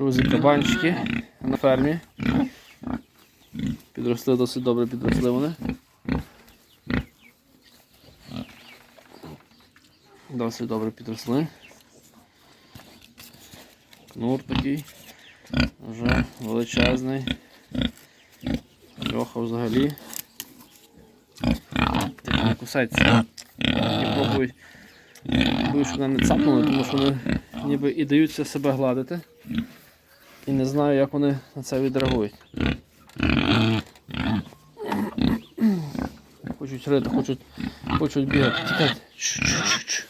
Друзі, кабанчики на фермі. Підросли досить добре, підросли вони. Досить добре підросли. Кнур такий. Вже величезний. Льоха взагалі. Так не кусається. І пробують. Боюсь, що вони не цапнули, тому що вони ніби і даються себе гладити. І не знаю, як вони на це відреагують. Хочуть рити, хочуть, хочуть бігати. Чу-чу-чу-чу.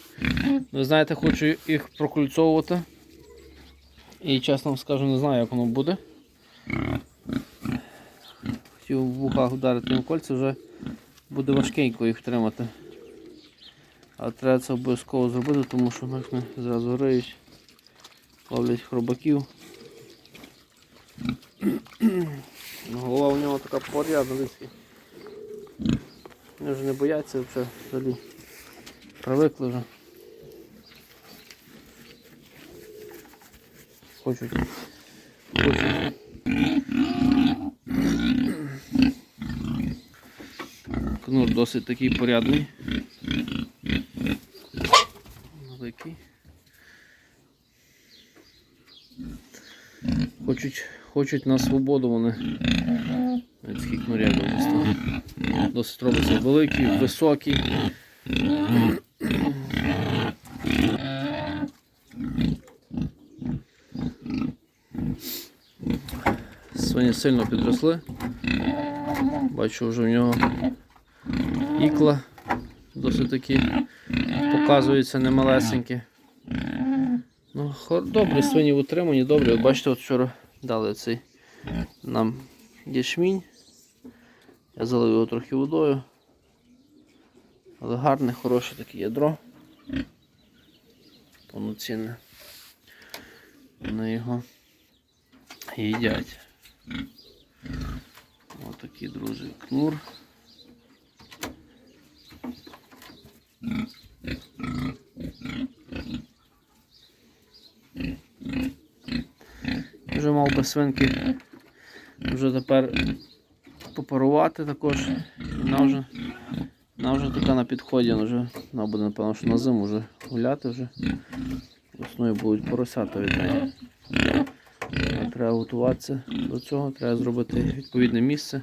Ви знаєте, хочу їх прокульцовувати. І чесно скажу, не знаю, як воно буде. Хотів в вухах вдарити їм кольця, вже буде важкенько їх тримати. А треба це обов'язково зробити, тому що не зразу риють, ловлять хробаків. Ну, Голова у нього така порядна десь. Вони вже не бояться взагалі. Привикли вже. Хочуть. Хочуть. Кнур досить такий порядний. Великий. Хочуть, хочуть на свободу вони. Такий кнуряк досить. Робиться великий, високий. Свині сильно підросли. Бачу, вже в нього ікла досить такі показуються немалесенькі. Ну, добрі свині утримані, добрі. От бачите, от вчора дали цей нам дішмінь. Я залив його трохи водою. Але гарне, хороше таке ядро. Повноцінне. Вони його їдять. Отакий, друзі, кнур. Вже мав би свинки вже тепер попарувати також. Вона вже, вона вже така на підході, вона вже вона буде, напевно, що на зиму вже гуляти вже. Весною будуть поросята від неї. Треба готуватися до цього, треба зробити відповідне місце.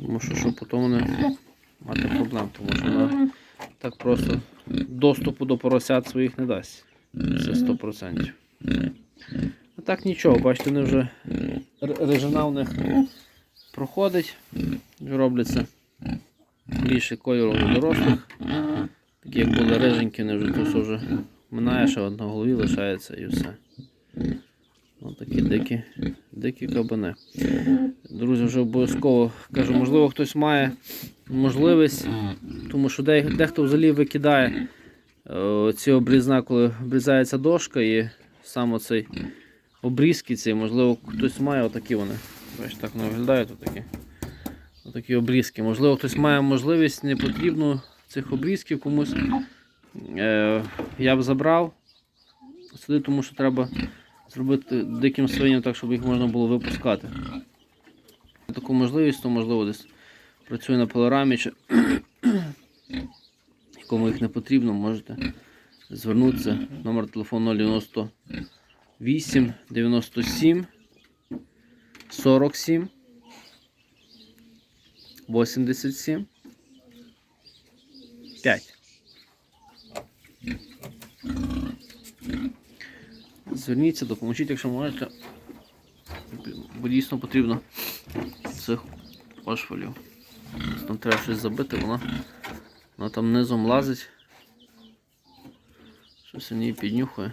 Тому що щоб потім не мати проблем, тому що вона так просто доступу до поросят своїх не дасть. Це 100%. Так нічого, бачите, вони вже режина в них проходить, робляться більше кольору дорослих. Такі як були риженькі, вони вже то вже минає, ще на голові лишається і все. Ось такі дикі, дикі кабани. Друзі, вже обов'язково кажу, можливо, хтось має можливість, тому що дехто взагалі викидає е, ці обрізна, коли обрізається дошка і сам оцей обрізки ці, можливо, хтось має отакі вони. Бачиш, так вони виглядають отакі. Отакі обрізки. Можливо, хтось має можливість, не потрібно цих обрізків комусь. Е, я б забрав сюди, тому що треба зробити диким свиням так, щоб їх можна було випускати. Таку можливість, то можливо десь працює на пилорамі, чи кому їх не потрібно, можете звернутися. Номер телефону 098 97 47 87 5. Зверніться, допоможіть, якщо можете. Бо дійсно потрібно цих ошвалів. Там треба щось забити, воно, воно там низом лазить. Щось у ній піднюхує.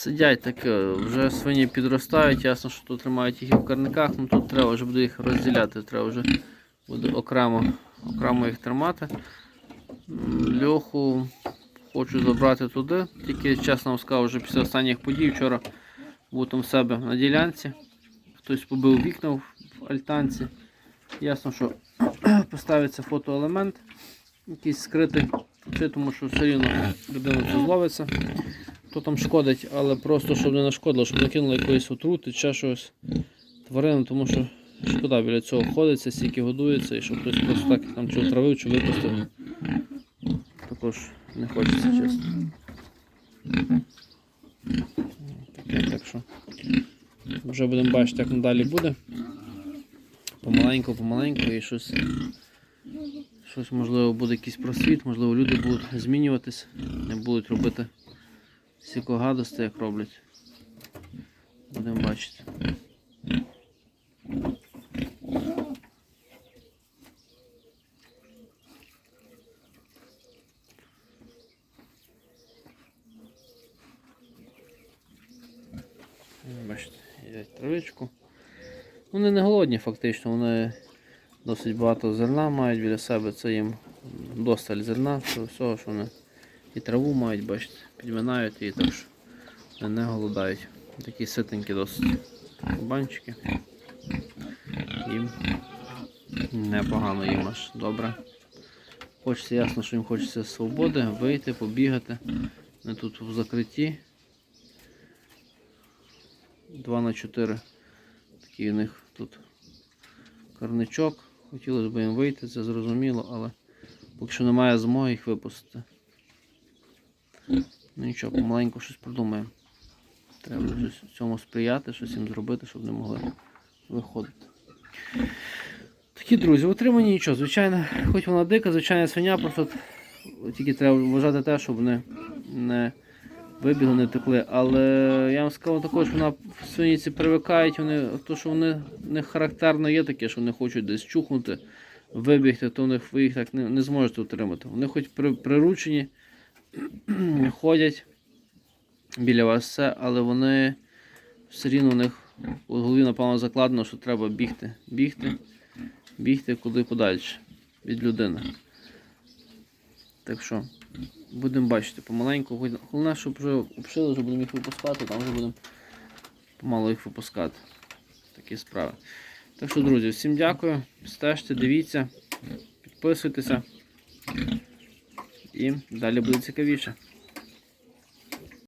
Сидять так, е, вже свині підростають, ясно, що тут тримають їх в карниках, ну тут треба вже буде їх розділяти, треба вже буде окремо, окремо їх тримати. Льоху хочу забрати туди, тільки чесно вам скажу, вже після останніх подій вчора був там себе на ділянці. Хтось побив вікна в альтанці. Ясно, що поставиться фотоелемент якийсь скритий, чи тому що все рівно людина зловиться. То там шкодить, але просто щоб не нашкодило, щоб не кинуло якоїсь отрути, чи щось тварину, тому що шкода біля цього ходиться, стільки годується, і щоб хтось просто так там чи отравив, чи випустив. Також не хочеться, чесно. Таке, так що вже будемо бачити, як надалі буде. Помаленьку, помаленьку і щось. Щось можливо буде якийсь просвіт, можливо, люди будуть змінюватись, не будуть робити стільки гадостей, як роблять. Будемо бачити. Бачите, травичку. Вони не голодні фактично, вони досить багато зерна мають біля себе, це їм досталь зерна, всього, що вони і траву мають, бачите, підминають її, так не голодають. Такі ситенькі досить кабанчики. Їм непогано їм аж добре. Хочеться ясно, що їм хочеться свободи, вийти, побігати. Вони тут в закритті. 2 на 4 Такий у них тут карничок. Хотілося б їм вийти, це зрозуміло, але поки що немає змоги їх випустити. Ну нічого, помаленьку щось придумаємо. Треба щось цьому сприяти, щось їм зробити, щоб не могли виходити. Такі друзі, утримані нічого, звичайно, хоч вона дика, звичайна свиня, просто тільки треба вважати те, щоб вони не вибігли, не текли. Але я вам сказав також, вона в свиніці привикають, вони, то, що вони них характерно є таке, що вони хочуть десь чухнути, вибігти, то в них ви їх так не, не зможете утримати. Вони хоч при, приручені, ходять біля вас все, але вони все рівно у них у голові, напевно, закладено, що треба бігти, бігти, бігти куди подальше від людини. Так що будемо бачити помаленьку. Головне, щоб вже обшили, вже будемо їх випускати, там вже будемо помало їх випускати. Такі справи. Так що, друзі, всім дякую. Стежте, дивіться, підписуйтеся. І далі буде цікавіше.